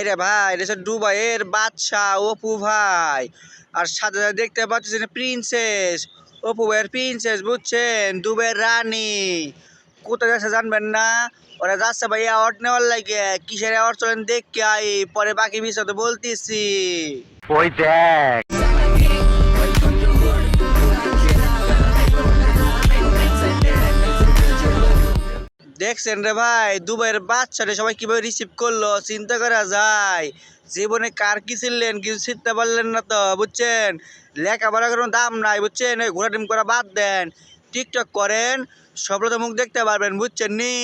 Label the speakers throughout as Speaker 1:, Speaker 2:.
Speaker 1: ভাই রে ভাই, এটা দুবাইয়ের বাদশাহ অপু ভাই। আর সাথে দেখতে পাচ্ছেন প্রিন্সেস, অপু ভাইয়ের প্রিন্সেস, বুঝছেন? দুবাইয়ের রানী। কোথায় যাচ্ছে জানবেন না? ওরা যাচ্ছে ভাই অর্ড নেওয়ার লাগে। কিসের অ্যাওয়ার্ড চলেন দেখকে আই, পরে বাকি বিষয় তো বলতেছি।
Speaker 2: ওই দেখ।
Speaker 1: দেখছেন রে ভাই? দুবাইয়ের বাচ্চাটা সবাই কীভাবে রিসিভ করল? চিন্তা করা যায়। জীবনে কার কি ছিলেন কিছু শিখতে পারলেন না তো বুঝছেন? লেখাপড়া কোনো দাম নাই বুঝছেন? ওই ঘোরা টিম করা বাদ দেন। টিকটক করেন সব তো মুখ দেখতে পারবেন বুঝছেন নি?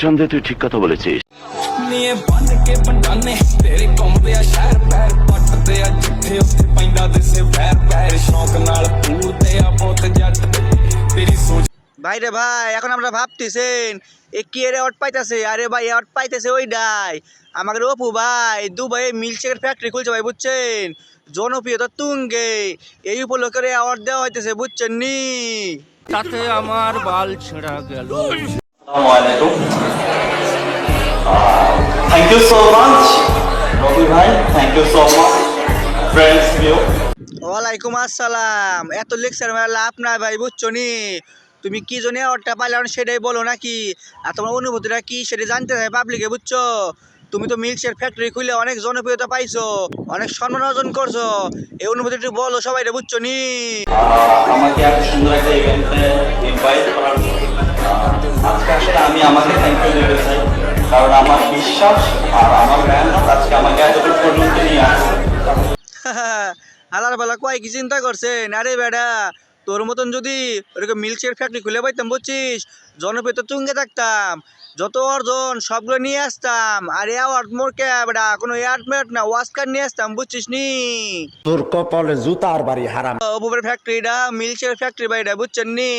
Speaker 2: সন্দেহ তুই ঠিক কথা বলেছিস।
Speaker 3: নিয়ে বাঁধ কে বন্ডানে তেরে কমবে আশার প্যার পটতে আ জিঠে
Speaker 1: ভাই রে ভাই এখন আমরা ভাবতেছেন এ কি এর অট পাইতেছে? আরে ভাই অট পাইতেছে ওইটাই আমাদের অপু ভাই দুবাই মিল্কশেকের ফ্যাক্টরি খুলছে ভাই বুঝছেন? জনপ্রিয়তা তুঙ্গে। এই উপলক্ষে অ্যাওয়ার্ড দেওয়া হইতেছে বুঝছেন নি
Speaker 4: তাতে আমার বাল ছেঁড়া গেল।
Speaker 5: you so much, Robi bhai. Thank you so much, friends view.
Speaker 1: ওয়ালাইকুম আসসালাম। এত লেকচার মেলা লাভ নাই ভাই বুঝছ নি তুমি কি জন্য অ্যাওয়ার্ডটা পাইলে সেটাই বলো নাকি? আর তোমার অনুভূতিটা কি সেটা জানতে চাই পাবলিকে বুঝছ? তুমি তো মিল্কশেক ফ্যাক্টরি খুলে অনেক জনপ্রিয়তা পাইছো অনেক সম্মান অর্জন করছ। এই অনুভূতিটা বলো সবাই বুঝছ নি?
Speaker 5: আমাকে এত সুন্দর একটা ইভেন্টে ইনভাইট করার জন্য, আজকে আসলে আমি আমাকে থ্যাংক ইউ দিতে চাই কারণ আমার বিশ্বাস আর আমার মেহনত আজকে আমাকে এতটুকু পর্যন্ত নিয়ে আসছে
Speaker 1: হালার বেলা কয় কি চিন্তা করছেন? আরে বেডা তোর মতন যদি ওরকম মিল্কশেক ফ্যাক্টরি খুলে পাইতাম বুঝছিস? জনপ্রিয় তো তুঙ্গে থাকতাম। যত অর্জন সবগুলো নিয়ে আসতাম। আর অ্যাওয়ার্ড মোর ক্যাবটা বেটা কোনো এয়ারমেট না ওয়াস্কার নিয়ে আসতাম বুঝছিস নি
Speaker 6: তোর কপালে জুতার বাড়ি হারাম।
Speaker 1: অপুবের ফ্যাক্টরিটা মিল্কশেক ফ্যাক্টরি বাড়িটা বুঝছেন নি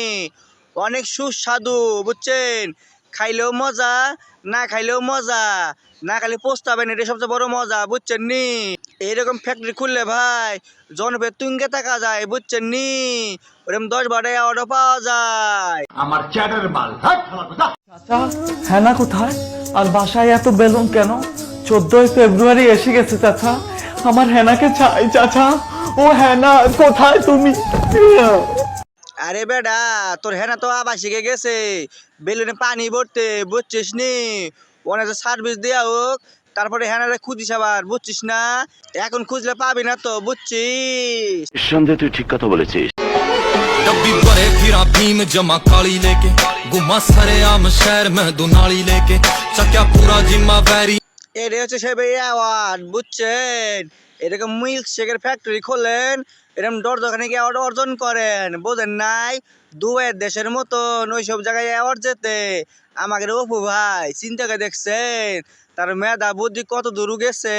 Speaker 1: অনেক সুস্বাদু বুঝছেন? খাইলেও মজা না খাইলেও মজা। না খাইলে পোস্তাবেন এটা সবচেয়ে বড় মজা বুঝছেন নি? এইরকম ফ্যাক্টরি খুললে ভাই জনপ্রিয় তুঙ্গে থাকা যায় বুঝছেন নি? ওরকম দশ বারোটা অর্ডার পাওয়া যায়।
Speaker 7: আমার চ্যাটার মাল চাচা হ্যানা কোথায়? আর বাসায় এত বেলুন কেন? চোদ্দই ফেব্রুয়ারি এসে গেছে চাচা। আমার হেনাকে চাই চাচা। ও হেনা কোথায় তুমি?
Speaker 1: আরে বেডা তোর হেনা তো আবার শিখে গেছে। বেলুনে পানি ভরতে বুঝছিস নি? ওনাকে সার্ভিস দেওয়া হোক তারপরে হেনারে খুঁজিস আবার বুঝছিস না? এখন খুঁজলে পাবি না তো বুঝছিস?
Speaker 2: সন্দেহ তুই ঠিক কথা বলেছিস।
Speaker 3: डब्बी भरे फिरा भीम जमा काली लेके घुमा सरे आम এ
Speaker 1: রে হচ্ছে সে আওয়াজ বুঝছেন এরকম মিল্ক শেকের ফ্যাক্টরি খোলেন, এরকম দোকানে গিয়ে অর্ডার অর্জন করেন। বোঝেন নাই? দুয়ের দেশের মতন ওই সব জায়গায় অ্যাওয়ার্ড যেতে। আমাকে অপু ভাই চিন্তা করে দেখছেন? তার মেধা বুদ্ধি কত দূর গেছে?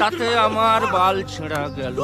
Speaker 4: তাতে আমার বাল ছেঁড়া গেল।